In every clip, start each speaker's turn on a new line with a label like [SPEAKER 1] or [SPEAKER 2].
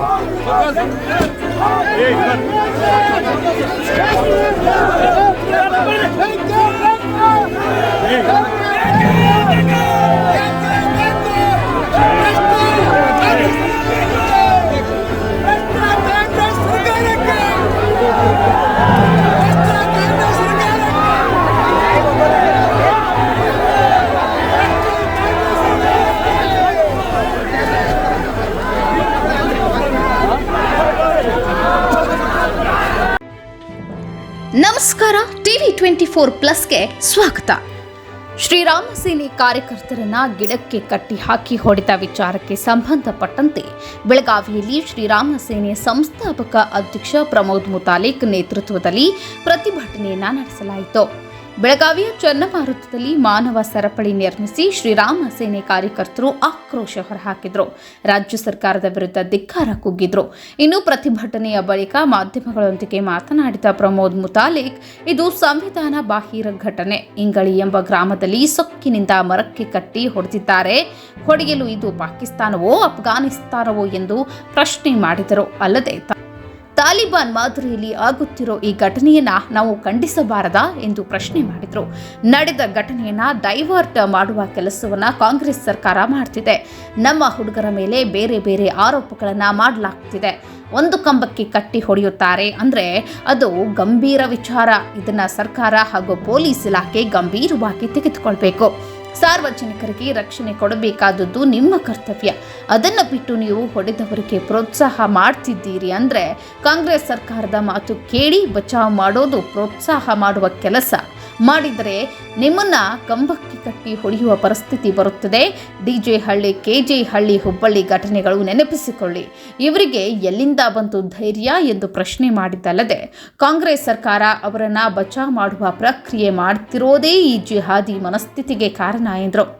[SPEAKER 1] Hey, twenty four ಪ್ಲಸ್ಗೆ ಸ್ವಾಗತ. ಶ್ರೀರಾಮ ಸೇನೆ ಕಾರ್ಯಕರ್ತರನ್ನ ಗಿಡಕ್ಕೆ ಕಟ್ಟಿ ಹಾಕಿ ಹೊಡೆದ ವಿಚಾರಕ್ಕೆ ಸಂಬಂಧಪಟ್ಟಂತೆ ಬೆಳಗಾವಿಯಲ್ಲಿ ಶ್ರೀರಾಮ ಸೇನೆ ಸಂಸ್ಥಾಪಕ ಅಧ್ಯಕ್ಷ ಪ್ರಮೋದ್ ಮುತಾಲಿಕ್ ನೇತೃತ್ವದಲ್ಲಿ ಪ್ರತಿಭಟನೆಯನ್ನ ನಡೆಸಲಾಯಿತು. ಬೆಳಗಾವಿಯ ಚನ್ನಮಾರುತದಲ್ಲಿ ಮಾನವ ಸರಪಳಿ ನಿರ್ಮಿಸಿ ಶ್ರೀರಾಮ ಸೇನೆ ಕಾರ್ಯಕರ್ತರು ಆಕ್ರೋಶ ಹೊರಹಾಕಿದ್ರು. ರಾಜ್ಯ ಸರ್ಕಾರದ ವಿರುದ್ಧ ಧಿಕ್ಕಾರ ಕುಗ್ಗಿದ್ರು. ಇನ್ನು ಪ್ರತಿಭಟನೆಯ ಬಳಿಕ ಮಾಧ್ಯಮಗಳೊಂದಿಗೆ ಮಾತನಾಡಿದ ಪ್ರಮೋದ್ ಮುತಾಲಿಕ್, ಇದು ಸಂವಿಧಾನ ಬಾಹಿರ ಘಟನೆ. ಇಂಗಳಿ ಎಂಬ ಗ್ರಾಮದಲ್ಲಿ ಸೊಕ್ಕಿನಿಂದ ಮರಕ್ಕೆ ಕಟ್ಟಿ ಹೊಡೆದಿದ್ದಾರೆ. ಹೊಡೆಯಲು ಇದು ಪಾಕಿಸ್ತಾನವೋ, ಅಫ್ಘಾನಿಸ್ತಾನವೋ ಎಂದು ಪ್ರಶ್ನೆ ಮಾಡಿದರು. ಅಲ್ಲದೆ ತಾಲಿಬಾನ್ ಮಾದರಿಯಲ್ಲಿ ಆಗುತ್ತಿರೋ ಈ ಘಟನೆಯನ್ನ ನಾವು ಖಂಡಿಸಬಾರದಾ ಎಂದು ಪ್ರಶ್ನೆ ಮಾಡಿದ್ರು. ನಡೆದ ಘಟನೆಯನ್ನ ಡೈವರ್ಟ್ ಮಾಡುವ ಕೆಲಸವನ್ನ ಕಾಂಗ್ರೆಸ್ ಸರ್ಕಾರ ಮಾಡ್ತಿದೆ. ನಮ್ಮ ಹುಡುಗರ ಮೇಲೆ ಬೇರೆ ಬೇರೆ ಆರೋಪಗಳನ್ನ ಮಾಡಲಾಗ್ತಿದೆ. ಒಂದು ಕಂಬಕ್ಕೆ ಕಟ್ಟಿ ಹೊಡೆಯುತ್ತಾರೆ ಅಂದ್ರೆ ಅದು ಗಂಭೀರ ವಿಚಾರ. ಇದನ್ನ ಸರ್ಕಾರ ಹಾಗೂ ಪೊಲೀಸ್ ಇಲಾಖೆ ಗಂಭೀರವಾಗಿ ತೆಗೆದುಕೊಳ್ಬೇಕು. ಸಾರ್ವಜನಿಕರಿಗೆ ರಕ್ಷಣೆ ಕೊಡಬೇಕಾದದ್ದು ನಿಮ್ಮ ಕರ್ತವ್ಯ. ಅದನ್ನು ಬಿಟ್ಟು ನೀವು ಹೊಡೆದವರಿಗೆ ಪ್ರೋತ್ಸಾಹ ಮಾಡ್ತಿದ್ದೀರಿ ಅಂದರೆ ಕಾಂಗ್ರೆಸ್ ಸರ್ಕಾರದ ಮಾತು ಕೇಳಿ ಬಚಾವ್ ಮಾಡೋದು ಪ್ರೋತ್ಸಾಹ ಮಾಡುವ ಕೆಲಸ. ಮಾಡಿದರೆ ನಿಮ್ಮನ್ನ ಕಂಬಕ್ಕೆ ಕಟ್ಟಿ ಹೊಡೆಯುವ ಪರಿಸ್ಥಿತಿ ಬರುತ್ತದೆ. D J Halli K J Halli Hubballi ಘಟನೆಗಳು ನೆನಪಿಸಿಕೊಳ್ಳಿ. ಇವರಿಗೆ ಎಲ್ಲಿಂದ ಬಂತು ಧೈರ್ಯ ಎಂದು ಪ್ರಶ್ನೆ ಮಾಡಿದ್ದಲ್ಲದೆ, ಕಾಂಗ್ರೆಸ್ ಸರ್ಕಾರ ಅವರನ್ನು ಬಚಾವ್ ಮಾಡುವ ಪ್ರಕ್ರಿಯೆ ಮಾಡ್ತಿರೋದೇ ಈ ಜಿಹಾದಿ ಮನಸ್ಥಿತಿಗೆ ಕಾರಣ ಎಂದರು.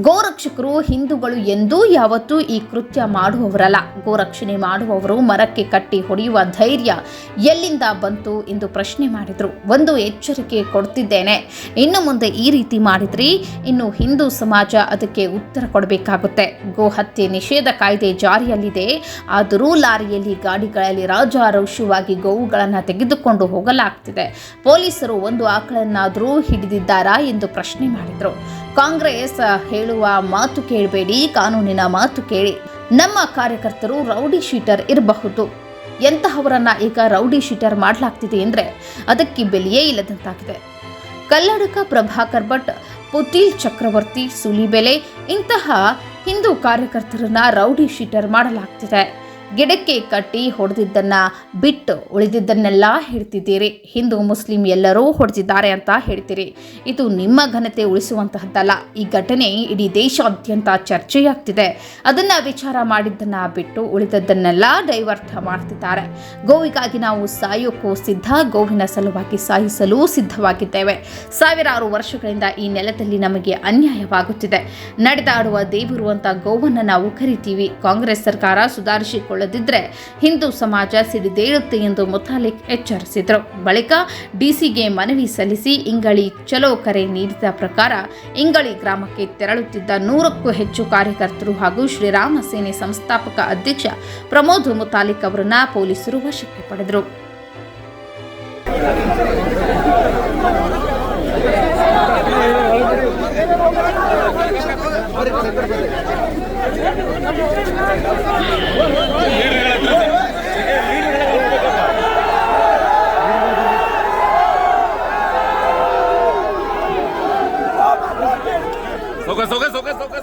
[SPEAKER 1] ಗೋರಕ್ಷಕರು ಹಿಂದೂಗಳು ಎಂದೂ ಯಾವತ್ತೂ ಈ ಕೃತ್ಯ ಮಾಡುವವರಲ್ಲ. ಗೋರಕ್ಷಣೆ ಮಾಡುವವರು ಮರಕ್ಕೆ ಕಟ್ಟಿ ಹೊಡೆಯುವ ಧೈರ್ಯ ಎಲ್ಲಿಂದ ಬಂತು ಎಂದು ಪ್ರಶ್ನೆ ಮಾಡಿದರು. ಒಂದು ಎಚ್ಚರಿಕೆ ಕೊಡ್ತಿದ್ದೇನೆ. ಇನ್ನು ಮುಂದೆ ಈ ರೀತಿ ಮಾಡಿದ್ರಿ, ಇನ್ನು ಹಿಂದೂ ಸಮಾಜ ಅದಕ್ಕೆ ಉತ್ತರ ಕೊಡಬೇಕಾಗುತ್ತೆ. ಗೋ ಹತ್ಯೆ ನಿಷೇಧ ಕಾಯ್ದೆ ಜಾರಿಯಲ್ಲಿದೆ. ಆದರೂ ಲಾರಿಯಲ್ಲಿ, ಗಾಡಿಗಳಲ್ಲಿ ರಾಜಾರೋಷವಾಗಿ ಗೋವುಗಳನ್ನು ತೆಗೆದುಕೊಂಡು ಹೋಗಲಾಗ್ತಿದೆ. ಪೊಲೀಸರು ಒಂದು ಆಕಳನ್ನಾದರೂ ಹಿಡಿದಿದ್ದಾರಾ ಎಂದು ಪ್ರಶ್ನೆ ಮಾಡಿದರು. ಕಾಂಗ್ರೆಸ್ ಹೇಳುವ ಮಾತು ಕೇಳಬೇಡಿ, ಕಾನೂನಿನ ಮಾತು ಕೇಳಿ. ನಮ್ಮ ಕಾರ್ಯಕರ್ತರು ರೌಡಿ ಶೀಟರ್ ಇರಬಹುದು. ಎಂತಹವರನ್ನ ಈಗ ರೌಡಿ ಶೀಟರ್ ಮಾಡಲಾಗ್ತಿದೆ ಅಂದರೆ ಅದಕ್ಕೆ ಬೆಲೆಯೇ ಇಲ್ಲದಂತಾಗಿದೆ. ಕಲ್ಲಡಕ ಪ್ರಭಾಕರ್ ಭಟ್ ಪುತಿಲ್ ಚಕ್ರವರ್ತಿ, ಸುಲಿಬೆಲೆ, ಇಂತಹ ಹಿಂದೂ ಕಾರ್ಯಕರ್ತರನ್ನ ರೌಡಿ ಶೀಟರ್ ಮಾಡಲಾಗ್ತಿದೆ. ಗಿಡಕ್ಕೆ ಕಟ್ಟಿ ಹೊಡೆದಿದ್ದನ್ನು ಬಿಟ್ಟು ಉಳಿದಿದ್ದನ್ನೆಲ್ಲ ಹೇಳ್ತಿದ್ದೀರಿ. ಹಿಂದೂ ಮುಸ್ಲಿಂ ಎಲ್ಲರೂ ಹೊಡೆದಿದ್ದಾರೆ ಅಂತ ಹೇಳ್ತೀರಿ. ಇದು ನಿಮ್ಮ ಘನತೆ ಉಳಿಸುವಂತಹದ್ದಲ್ಲ. ಈ ಘಟನೆ ಇಡೀ ದೇಶಾದ್ಯಂತ ಚರ್ಚೆಯಾಗ್ತಿದೆ. ಅದನ್ನ ವಿಚಾರ ಮಾಡಿದ್ದನ್ನು ಬಿಟ್ಟು ಉಳಿದದ್ದನ್ನೆಲ್ಲ ಡೈವರ್ಟ್ ಮಾಡ್ತಿದ್ದಾರೆ. ಗೋವಿಗಾಗಿ ನಾವು ಸಾಯೋಕ್ಕೂ ಸಿದ್ಧ, ಗೋವಿನ ಸಲುವಾಗಿ ಸಾಯಿಸಲು ಸಿದ್ಧವಾಗಿದ್ದೇವೆ. ಸಾವಿರಾರು ವರ್ಷಗಳಿಂದ ಈ ನೆಲದಲ್ಲಿ ನಮಗೆ ಅನ್ಯಾಯವಾಗುತ್ತಿದೆ. ನಡೆದಾಡುವ ದೇವರು ಅಂತ ಗೋವನ್ನು ನಾವು ಕರಿತೀವಿ ಕಾಂಗ್ರೆಸ್ ಸರ್ಕಾರ ಸುಧಾರಿಸಿಕೊಳ್ಳದಿದ್ದರೆ ಹಿಂದೂ ಸಮಾಜ ಸಿಡಿದೇಳುತ್ತೆ ಎಂದು ಮುತಾಲಿಕ್ ಎಚ್ಚರಿಸಿದರು. ಬಳಿಕ ಡಿಸಿಗೆ ಮನವಿ ಸಲ್ಲಿಸಿ ಇಂಗಳಿ ಚಲೋ ಕರೆ ನೀಡಿದ ಪ್ರಕಾರ ಇಂಗಳಿ ಗ್ರಾಮಕ್ಕೆ ತೆರಳುತ್ತಿದ್ದ ನೂರಕ್ಕೂ ಹೆಚ್ಚು ಕಾರ್ಯಕರ್ತರು ಹಾಗೂ ಶ್ರೀರಾಮ ಸೇನೆ ಸಂಸ್ಥಾಪಕ ಅಧ್ಯಕ್ಷ ಪ್ರಮೋದ್ ಮುತಾಲಿಕ್ ಅವರನ್ನ ಪೊಲೀಸರು ವಶಕ್ಕೆ ಪಡೆದರು.
[SPEAKER 2] Soca, soca,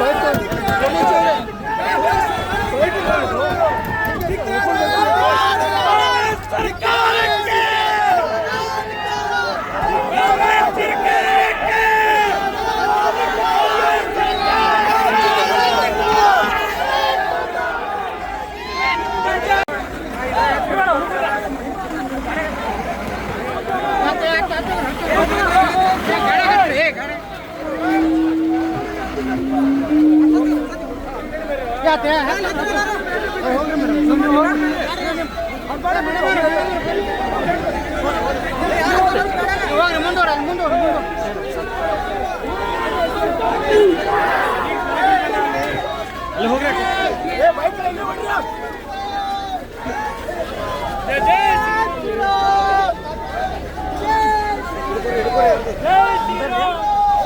[SPEAKER 2] ಬೈಕ್ जाते हैं मुंडो मुंडो हो गया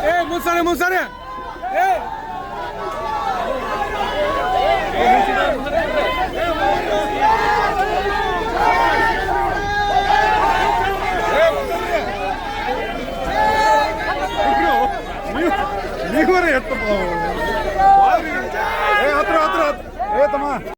[SPEAKER 2] ए मुसारे मुसारे ए